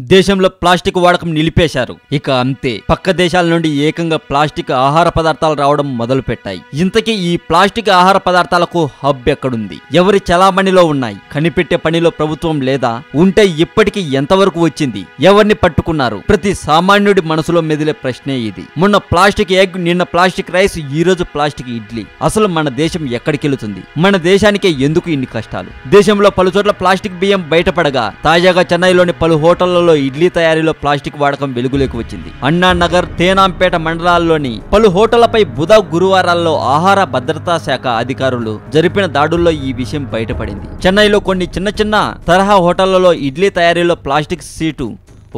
దేశంలో ప్లాస్టిక్ వాడకం నిలిపేశారు. ఇక అంతే. పక్క దేశాల నుండి ఏకంగా ప్లాస్టిక్ ఆహార పదార్థాలు రావడం మొదలుపెట్టాయి. ఇంతకీ ఈ ప్లాస్టిక్ ఆహార పదార్థాలకు హబ్ ఎక్కడుంది? ఎవరి చలామణిలో ఉన్నాయి? కనిపెట్టే పనిలో ప్రభుత్వం లేదా? ఉంటే ఇప్పటికీ ఎంతవరకు వచ్చింది? ఎవరిని పట్టుకున్నారు? ప్రతి సామాన్యుడి మనసులో మెదిలే ప్రశ్నే ఇది. మొన్న ప్లాస్టిక్ ఎగ్ నిన్న ప్లాస్టిక్ రైస్ ఈ రోజు ప్లాస్టిక్ ఇడ్లీ. అసలు మన దేశం ఎక్కడికెళ్తుంది? మన దేశానికే ఎందుకు ఇన్ని కష్టాలు? దేశంలో పలు చోట్ల ప్లాస్టిక్ బియ్యం బయటపడగా తాజాగా చెన్నైలోని పలు హోటళ్ళలో ఇడ్లీ తయారీలో ప్లాస్టిక్ వాడకం వెలుగులోకి వచ్చింది. అన్నా నగర్ తేనాంపేట మండలాల్లోని పలు హోటళ్ళపై బుధ గురువారాల్లో ఆహార భద్రతా శాఖ అధికారులు జరిపిన దాడుల్లో ఈ విషయం బయటపడింది. చెన్నైలో కొన్ని చిన్న చిన్న తరహా హోటళ్ళలో ఇడ్లీ తయారీలో ప్లాస్టిక్ సీటు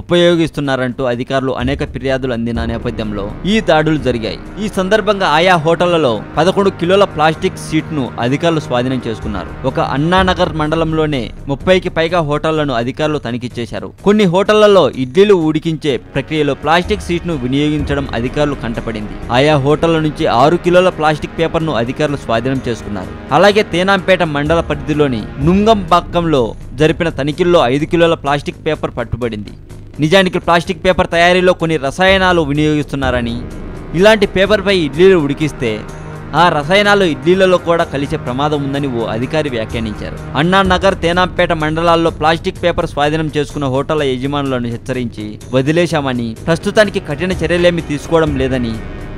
ఉపయోగిస్తున్నారంటూ అధికారులు అనేక ఫిర్యాదులు అందిన నేపథ్యంలో ఈ దాడులు జరిగాయి. ఈ సందర్భంగా ఆయా హోటళ్ళలో పదకొండు కిలోల ప్లాస్టిక్ సీట్ను అధికారులు స్వాధీనం చేసుకున్నారు. ఒక అన్నానగర్ మండలంలోనే ముప్పైకి పైగా హోటళ్ళను అధికారులు తనిఖీ చేశారు. కొన్ని హోటళ్ళలో ఇడ్లీలు ఉడికించే ప్రక్రియలో ప్లాస్టిక్ సీట్ను వినియోగించడం అధికారులు కంటపడింది. ఆయా హోటళ్ళ నుంచి ఆరు కిలోల ప్లాస్టిక్ పేపర్ను అధికారులు స్వాధీనం చేసుకున్నారు. అలాగే తేనాంపేట మండల పరిధిలోని నుంగంబాక్కంలో జరిపిన తనిఖీల్లో ఐదు కిలోల ప్లాస్టిక్ పేపర్ పట్టుబడింది. నిజానికి ప్లాస్టిక్ పేపర్ తయారీలో కొన్ని రసాయనాలు వినియోగిస్తున్నారని ఇలాంటి పేపర్పై ఇడ్లీలు ఉడికిస్తే ఆ రసాయనాలు ఇడ్లీలలో కూడా కలిసే ప్రమాదం ఉందని ఓ అధికారి వ్యాఖ్యానించారు. అన్నా నగర్ తేనాంపేట మండలాల్లో ప్లాస్టిక్ పేపర్ స్వాధీనం చేసుకున్న హోటళ్ళ యజమానులను హెచ్చరించి వదిలేశామని ప్రస్తుతానికి కఠిన చర్యలేమీ తీసుకోవడం లేదని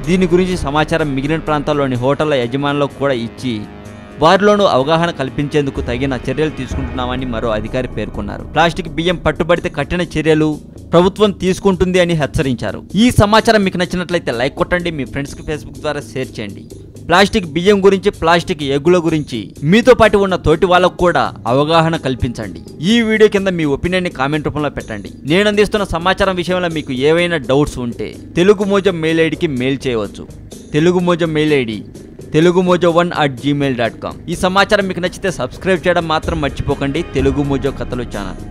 దీని గురించి సమాచారం మిగిలిన ప్రాంతాల్లోని హోటళ్ళ యజమానులకు కూడా ఇచ్చి వారిలోనూ అవగాహన కల్పించేందుకు తగిన చర్యలు తీసుకుంటున్నామని మరో అధికారి పేర్కొన్నారు. ప్లాస్టిక్ బియ్యం పట్టుబడితే కఠిన చర్యలు ప్రభుత్వం తీసుకుంటుంది అని హెచ్చరించారు. ఈ సమాచారం మీకు నచ్చినట్లయితే లైక్ కొట్టండి మీ ఫ్రెండ్స్కి ఫేస్బుక్ ద్వారా షేర్ చేయండి. ప్లాస్టిక్ బియ్యం గురించి ప్లాస్టిక్ ఎగ్గుల గురించి మీతో పాటు ఉన్న తోటి వాళ్ళకు కూడా అవగాహన కల్పించండి. ఈ వీడియో కింద మీ ఒపీనియన్ని కామెంట్ రూపంలో పెట్టండి. నేను అందిస్తున్న సమాచారం విషయంలో మీకు ఏవైనా డౌట్స్ ఉంటే తెలుగు మోజం మెయిల్ ఐడికి మెయిల్ చేయవచ్చు. Telugu Mojo mail ID Telugu Mojo one at Gmail dot com ఈ సమాచారం మీకు నచ్చితే సబ్స్క్రైబ్ చేయడం మాత్రం మర్చిపోకండి. తెలుగు మోజో కథలు ఛానల్.